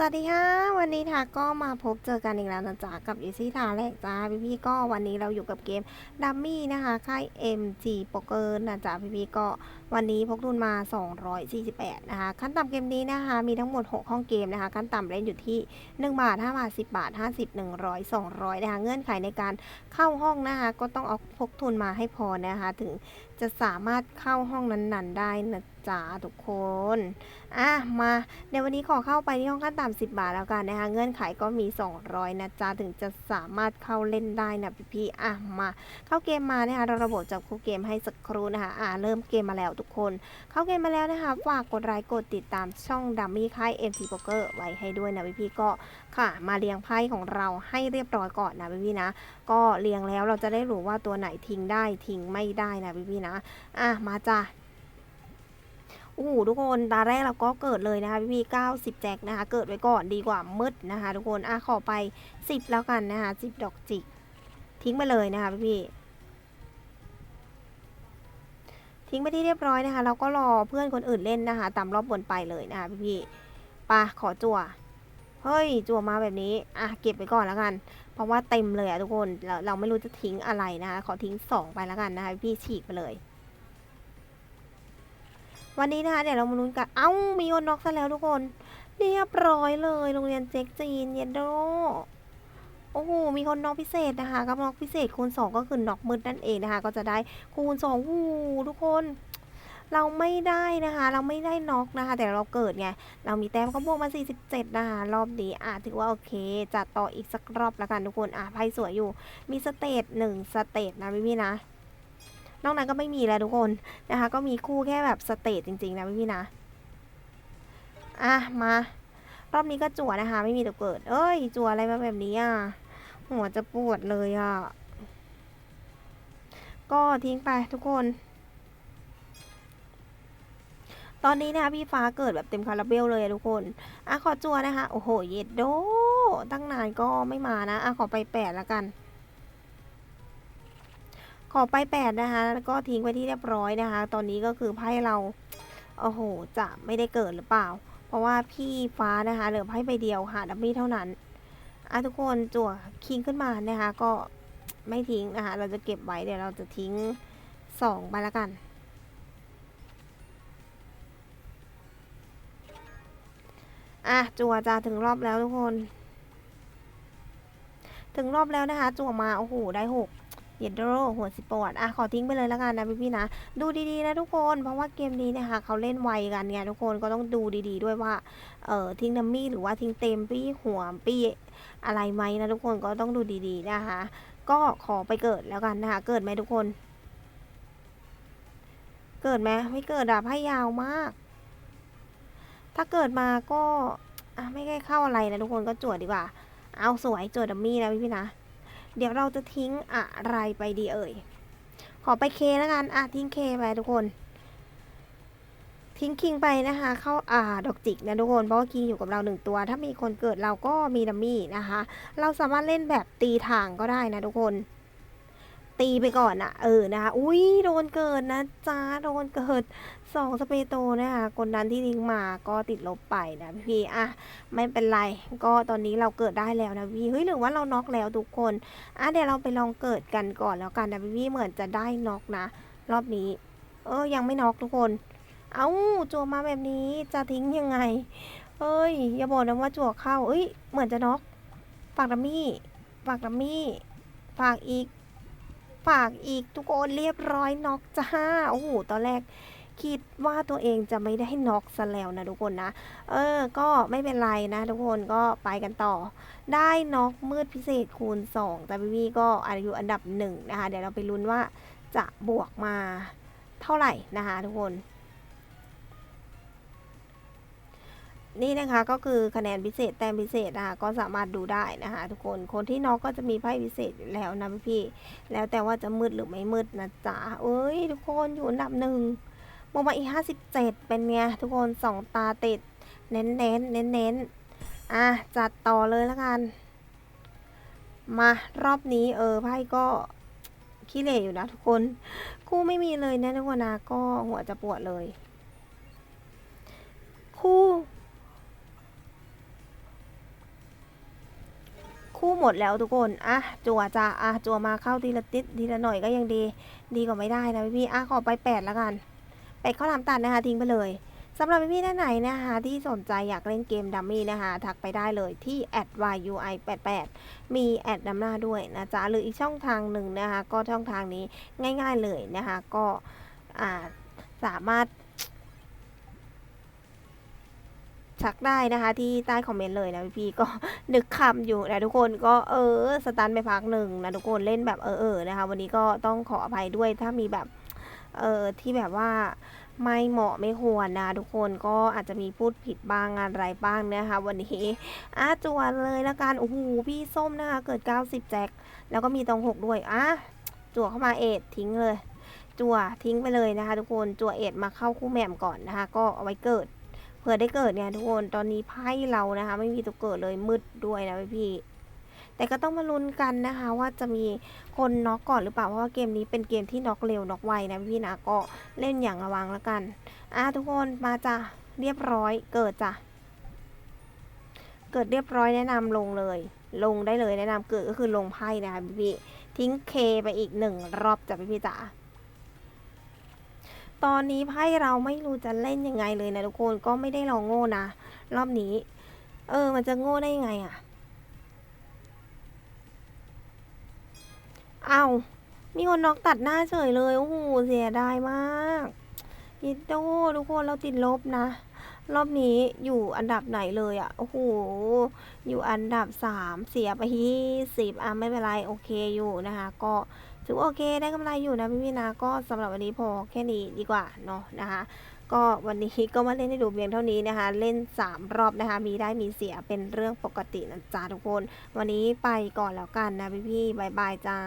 สวัสดีค่ะ วันนี้ทาก็มาพบเจอกันอีกแล้วนะจ๊ะกับอีซี่ทาแรกจ้าพี่พี่ๆก็วันนี้เราอยู่กับเกมดัมมี่นะคะค่าย MG Poker นะจ๊ะพี่พี่ๆก็วันนี้พกทุนมา 248 นะคะ ขั้นต่ำเกมนี้นะคะ มีทั้งหมด 6 ห้องเกมนะคะ ขั้นต่ำเล่นอยู่ที่ 1 บาท 5 บาท 10 บาท 50 100 200 นะคะ เงื่อนไขในการเข้าห้องนะคะ ก็ต้องเอาพกทุนมาให้พอนะคะ ถึงจะสามารถเข้าห้องนั้นๆ ได้นะจ๊ะทุกคน อะมาเดี๋ยววันนี้ขอเข้าไปที่ห้องขั้นต่ำ10บาทแล้วกันนะคะ เงื่อนไขก็มี 200 นะจ๊ะถึงจะสามารถเข้าเล่นได้นะพี่ๆอะมา เข้าเกมมานะคะเราระบบจับคู่เกมให้สักครู่นะคะ อ่าเริ่มเกมมาแล้วทุกคน เข้าเกมมาแล้วนะคะ ฝากกดไลค์กดติดตามช่องดัมมี่ค่าย MT Poker ไว้ให้ด้วยนะพี่ๆก็ค่ะมาเรียงไพ่ของเราให้เรียบร้อยก่อนนะพี่ๆนะ ก็เรียงแล้วเราจะได้รู้ว่าตัวไหนทิ้งได้ทิ้งไม่ได้นะพี่ๆนะ อะมาจ้ะ โอ้โหทุกคนตาแรกเราก็เกิดเลยนะคะพี่ๆเก้าสิบแจ็คนะคะ เกิดไว้ก่อนดีกว่ามืดนะคะ ทุกคนอะขอไปสิบแล้วกันนะคะสิบดอกจิก ทิ้งไปเลยนะคะพี่ๆทิ้งไปที่เรียบร้อยนะคะ เราก็รอเพื่อนคนอื่นเล่นนะคะ ตามรอบบนไปเลยนะคะพี่ๆไปะขอจั่วเฮ้ยจั่วมาแบบนี้อะเก็บไปก่อนแล้วกัน เพราะว่าเต็มเลยอะทุกคนเราเราไม่รู้จะทิ้งอะไรนะคะ ขอทิ้งสองไปแล้วกันนะคะพี่ฉีกไปเลย วันนี้นะคะเดี๋ยวเรามาลุ้นกัน เอ้า มีคนน็อกซะแล้วทุกคน เรียบร้อยเลย โรงเรียนเจ๊กจีนเยนโดโอ้โห มีคนน็อกพิเศษนะคะกับน็อกพิเศษคูณ 2 ก็คือน็อกมืดนั่นเองนะคะ ก็จะได้คูณ2โอ้โหทุกคน เราไม่ได้นะคะ เราไม่ได้น็อกนะคะ แต่เราเกิดไง เรามีแต้มเขาบวกมา 47 นะคะ รอบนี้อะถือว่าโอเค จัดต่ออีกสักรอบแล้วกันทุกคน อะไพ่สวยอยู่ มีสเตจหนึ่งสเตจนะพี่ๆนะ นอกนั้นก็ไม่มีแล้วทุกคนนะคะ ก็มีคู่แค่แบบสเตจจริงๆนะพี่ๆนะอะมารอบนี้ก็จั่วนะคะ ไม่มีตัวเกิด เอ้ย จั่วอะไรมาแบบนี้อะหัวจะปวดเลยอะก็ทิ้งไปทุกคน ตอนนี้นะคะพี่ฟ้าเกิดแบบเต็มคาราเบลเลยทุกคนอะขอจั่วนะคะ โอ้โห เย็ดโดตั้งนานก็ไม่มานะอะขอไปแปดแล้วกัน ขอไปแปดนะคะแล้วก็ทิ้งไปที่เรียบร้อยนะคะ ตอนนี้ก็คือไพ่เราโอ้โหจะไม่ได้เกิดหรือเปล่า เพราะว่าพี่ฟ้านะคะเหลือไพ่ใบเดียวค่ะดับบี้เท่านั้นอะทุกคนจั่วคิงขึ้นมานะคะ ก็ไม่ทิ้งนะคะ เราจะเก็บไว้เดี๋ยวเราจะทิ้งสองไปแล้วกันอะจั่วจะถึงรอบแล้วทุกคน ถึงรอบแล้วนะคะ จั่วมาโอ้โหได้หก เยดโดหัวสิปอดอะขอทิ้งไปเลยแล้วกันนะพี่ๆนะ ดูดีๆนะทุกคน เพราะว่าเกมนี้นะคะเขาเล่นไวกันไงทุกคนก็ต้องดูดีๆด้วยว่าเอ่อทิ้งดัมมี่หรือว่าทิ้งเต็มปี้หัวปี้อะไรไหมนะทุกคนก็ต้องดูดีๆนะคะ ก็ขอไปเกิดแล้วกันนะคะเกิดไหมทุกคน เกิดไหมไม่เกิดอะไพ่ยาวมาก ถ้าเกิดมาก็ไม่ได้เข้าอะไรนะทุกคนก็จวดดีกว่า เอาสวยจวดดัมมี่นะพี่ๆนะ เดี๋ยวเราจะทิ้งอะไรไปดีเอ่ย ขอไปเคแล้วกัน อะ ทิ้งเคไปทุกคน ทิ้งคิงไปนะคะ เข้าอ่าดอกจิกนะทุกคน เพราะว่าคิงอยู่กับเราหนึ่งตัว ถ้ามีคนเกิดเราก็มีดัมมี่นะคะ เราสามารถเล่นแบบตีทางก็ได้นะทุกคน ตีไปก่อนอะเออนะคะ อุ้ยโดนเกิดนะจ้าโดนเกิดสองสเปโตนะคะคนนั้นที่ทิ้งมาก็ติดลบไปนะพี่อะไม่เป็นไร ก็ตอนนี้เราเกิดได้แล้วนะพี่เฮ้ยหรือว่าเราน็อกแล้วทุกคนอะเดี๋ยวเราไปลองเกิดกันก่อนแล้วกันนะพี่เหมือนจะได้น็อกนะ รอบนี้ เออยังไม่น็อกทุกคน เอาจั่วมาแบบนี้จะทิ้งยังไงเฮ้ยอย่าบอกนะว่าจั่วเข้าเอ้ยเหมือนจะน็อกฝากดัมมี่ฝากดัมมี่ฝากอีก ฝากอีกทุกคนเรียบร้อยน็อกจ้าโอ้โหตอนแรกคิดว่าตัวเองจะไม่ได้น็อกซะแล้วนะทุกคนนะ เออ ก็ไม่เป็นไรนะ ทุกคนก็ไปกันต่อ ได้น็อกมืดพิเศษคูณ 2 แต่พี่วี่ก็อายุอันดับหนึ่งนะคะ เดี๋ยวเราไปลุ้นว่าจะบวกมาเท่าไหร่นะคะทุกคน นี่นะคะก็คือคะแนนพิเศษแต้มพิเศษนะคะก็สามารถดูได้นะคะทุกคนคนที่นอกก็จะมีไพ่พิเศษอยู่แล้วนะพี่ แล้วแต่ว่าจะมืดหรือไม่มืดนะจ๊ะเอ้ยทุกคนอยู่อันดับหนึ่งบวกมาอีห้าสิบเจ็ดเป็นไงทุกคนสองตาติด เน้นเน้นเน้นเน้นอะจัดต่อเลยแล้วกัน มารอบนี้เออไพ่ก็ขี้เหร่อยู่นะทุกคน คู่ไม่มีเลยนะทุกคนนะก็หัวจะปวดเลย คู่ คู่หมดแล้วทุกคนอะจั่วจ้ะอะจั่วมาเข้าทีละติดทีละหน่อยก็ยังดี ดีกว่าไม่ได้นะพี่ๆอะขอไปแปดแล้วกันเป็ดข้าวหลามตัดนะคะทิ้งไปเลยสำหรับพี่ๆท่านไหนนะคะที่สนใจอยากเล่นเกมดัมมี่นะคะ ทักไปได้เลยที่ @yui88 มีแอดนำหน้าด้วยนะจ๊ะ หรืออีกช่องทางหนึ่งนะคะ ก็ช่องทางนี้ง่ายๆเลยนะคะ ก็อ่าสามารถ ชักได้นะคะที่ใต้คอมเมนต์เลยนะพี่ก็นึกคำอยู่นะทุกคนก็เออสตันไปพักหนึ่งนะทุกคนเล่นแบบเออเออนะคะ วันนี้ก็ต้องขออภัยด้วยถ้ามีแบบเออที่แบบว่าไม่เหมาะไม่ควรนะ ทุกคนก็อาจจะมีพูดผิดบ้างอะไรบ้างนะคะ วันนี้อะจวนเลยละกันโอ้โหพี่ส้มนะคะเกิด 90 แจ็คแล้วก็มีตรงหกด้วยอะจั่วเข้ามาเอ็ดทิ้งเลย จั่วทิ้งไปเลยนะคะ ทุกคนจั่วเอ็ดมาเข้าคู่แหม่มก่อนนะคะ ก็เอาไว้เกิด เผื่อได้เกิดเนี่ยทุกคนตอนนี้ไพ่เรานะคะ ไม่มีตัวเกิดเลยมืดด้วยนะพี่แต่ก็ต้องมาลุ้นกันนะคะ ว่าจะมีคนน็อกก่อนหรือเปล่าเพราะว่าเกมนี้เป็นเกมที่น็อกเร็วน็อกไวนะพี่ๆนะก็เล่นอย่างระวังแล้วกันอะทุกคนมาจ้ะเรียบร้อยเกิดจ้ะเกิดเรียบร้อยแนะนำลงเลย ลงได้เลยแนะนำเกิดก็คือลงไพ่นะคะพี่ทิ้งเคไปอีกหนึ่งรอบจ้ะพี่ๆจ๋า ตอนนี้ไพ่เราไม่รู้จะเล่นยังไงเลยนะทุกคนก็ไม่ได้ลองโง่นะ รอบนี้ เออ มันจะโง่ได้ยังไงอะ่ะเอามีคนน็อกตัดหน้าเฉยเลย โอ้โห เสียดายมากยิโดทุกคนเราติดลบนะ รอบนี้อยู่อันดับไหนเลยอะ่ะ โอ้โห อยู่อันดับสามเสียไปที่สิบอะไม่เป็นไร โอเคอยู่นะคะ ก็ ถือว่าโอเคได้กำไรอยู่นะพี่พี่นะก็สำหรับวันนี้พอแค่นี้ดีกว่าเนาะนะคะก็วันนี้ก็มาเล่นให้ดูเพียงเท่านี้นะคะ เล่น 3 รอบนะคะ มีได้มีเสียเป็นเรื่องปกตินะจ๊ะทุกคน วันนี้ไปก่อนแล้วกันนะพี่พี่บายบายจ้า